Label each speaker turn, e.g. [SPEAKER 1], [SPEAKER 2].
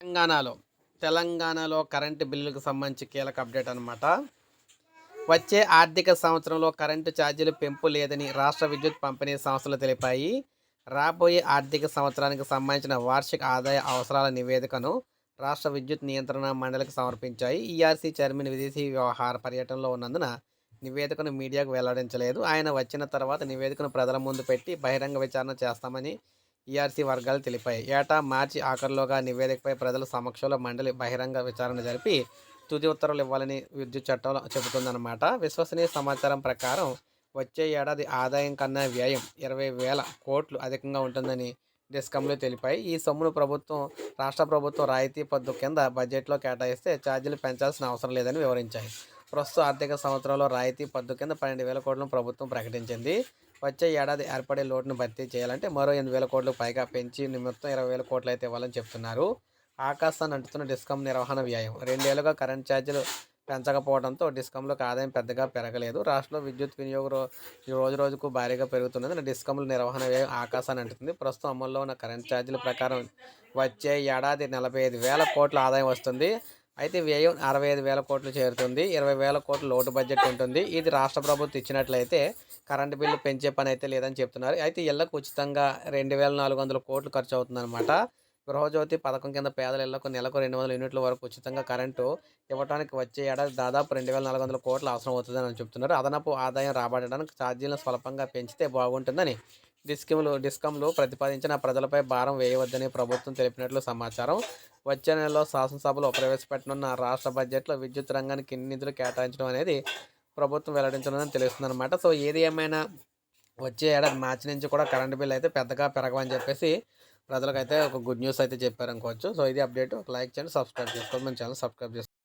[SPEAKER 1] తెలంగాణలో. తెలంగాణలో కరెంటు బిల్లులకు సంబంధించి కీలక అప్డేట్ అనమాట వచ్చే ఆర్థిక సంవత్సరంలో కరెంటు ఛార్జీలు పెంపు లేదని రాష్ట్ర విద్యుత్ పంపిణీ సంస్థలు తెలిపాయి. రాబోయే ఆర్థిక సంవత్సరానికి సంబంధించిన వార్షిక ఆదాయ అవసరాల నివేదికను రాష్ట్ర విద్యుత్ నియంత్రణ మండలికి సమర్పించాయి. ఈఆర్సీ చైర్మన్ విదేశీ వ్యవహార పర్యటనలో ఉన్నందున నివేదికను మీడియాకు వెల్లడించలేదు. ఆయన వచ్చిన తర్వాత నివేదికను ప్రజల ముందు పెట్టి బహిరంగ విచారణ చేస్తామని ఈఆర్సీ వర్గాలు తెలిపాయి. ఏటా మార్చి ఆఖరిలోగా నివేదికపై ప్రజల సమక్షంలో మండలి బహిరంగ విచారణ జరిపి తుది ఉత్తర్వులు ఇవ్వాలని విద్యుత్ చట్టం చెబుతుందన్నమాట. విశ్వసనీయ సమాచారం ప్రకారం వచ్చే ఏడాది ఆదాయం కన్నా వ్యయం ఇరవై వేల కోట్లు అధికంగా ఉంటుందని డిస్కంలు తెలిపాయి. ఈ సొమ్మును ప్రభుత్వం రాష్ట్ర ప్రభుత్వం రాయితీ పద్దు కింద బడ్జెట్లో కేటాయిస్తే ఛార్జీలు పెంచాల్సిన అవసరం లేదని వివరించాయి. ప్రస్తుత ఆర్థిక సంవత్సరంలో రాయితీ పద్దు కింద పన్నెండు వేల కోట్లను ప్రభుత్వం ప్రకటించింది. వచ్చే ఏడాది ఏర్పడే లోటును భర్తీ చేయాలంటే మరో ఎనిమిది వేల కోట్లు పైగా పెంచి మొత్తం ఇరవై వేల కోట్లు అయితే ఇవ్వాలని చెప్తున్నారు. ఆకాశాన్ని అంటుతున్న డిస్కమ్ నిర్వహణ వ్యయం. రెండేళ్ళుగా కరెంట్ ఛార్జీలు పెంచకపోవడంతో డిస్కంలకు ఆదాయం పెద్దగా పెరగలేదు. రాష్ట్రంలో విద్యుత్ వినియోగం రోజు రోజుకు భారీగా పెరుగుతున్నది డిస్కంల నిర్వహణ వ్యయం ఆకాశాన్ని అంటుతుంది. ప్రస్తుతం అమల్లో ఉన్న కరెంట్ ఛార్జీల ప్రకారం వచ్చే ఏడాది నలభై ఐదు వేల కోట్ల ఆదాయం వస్తుంది. అయితే వ్యయం అరవై ఐదు వేల కోట్లు చేరుతుంది. ఇరవై వేల కోట్ల లోటు బడ్జెట్ ఉంటుంది. ఇది రాష్ట్ర ప్రభుత్వం ఇచ్చినట్లయితే కరెంటు బిల్లు పెంచే పని అయితే లేదని చెప్తున్నారు. అయితే ఇళ్ళకు ఉచితంగా రెండు వేల నాలుగు వందల కోట్లు ఖర్చు అవుతుందన్నమాట. గృహజ్యోతి పథకం కింద పేదల ఇళ్ళకు నెలకు రెండు వందల యూనిట్ల వరకు ఉచితంగా కరెంటు ఇవ్వడానికి వచ్చే ఏడాది దాదాపు రెండు వేల నాలుగు వందల కోట్లు అవసరం అవుతుందని చెప్తున్నారు. అదనపు ఆదాయం రాబడడానికి ఛార్జీలను స్వల్పంగా పెంచితే బాగుంటుందని డిస్కమ్లు డిస్కంలో ప్రతిపాదించిన ప్రజలపై భారం వేయవద్దని ప్రభుత్వం తెలిపినట్లు సమాచారం. వచ్చే నెలలో శాసనసభలో ప్రవేశపెట్టనున్న రాష్ట్ర బడ్జెట్లో విద్యుత్ రంగానికి ఎన్ని నిధులు కేటాయించడం అనేది ప్రభుత్వం వెల్లడించడం తెలుస్తుంది అనమాట సో ఏది ఏమైనా వచ్చే ఏడాది మార్చి నుంచి కూడా కరెంట్ బిల్ అయితే పెద్దగా పెరగవని చెప్పేసి ప్రజలకైతే ఒక గుడ్ న్యూస్ అయితే చెప్పారు అనుకోవచ్చు సో ఇది అప్డేట్. ఒక లైక్ చేయండి సబ్స్క్రైబ్ చేసుకోండి. మన ఛానల్ సబ్స్క్రైబ్ చేసుకోండి.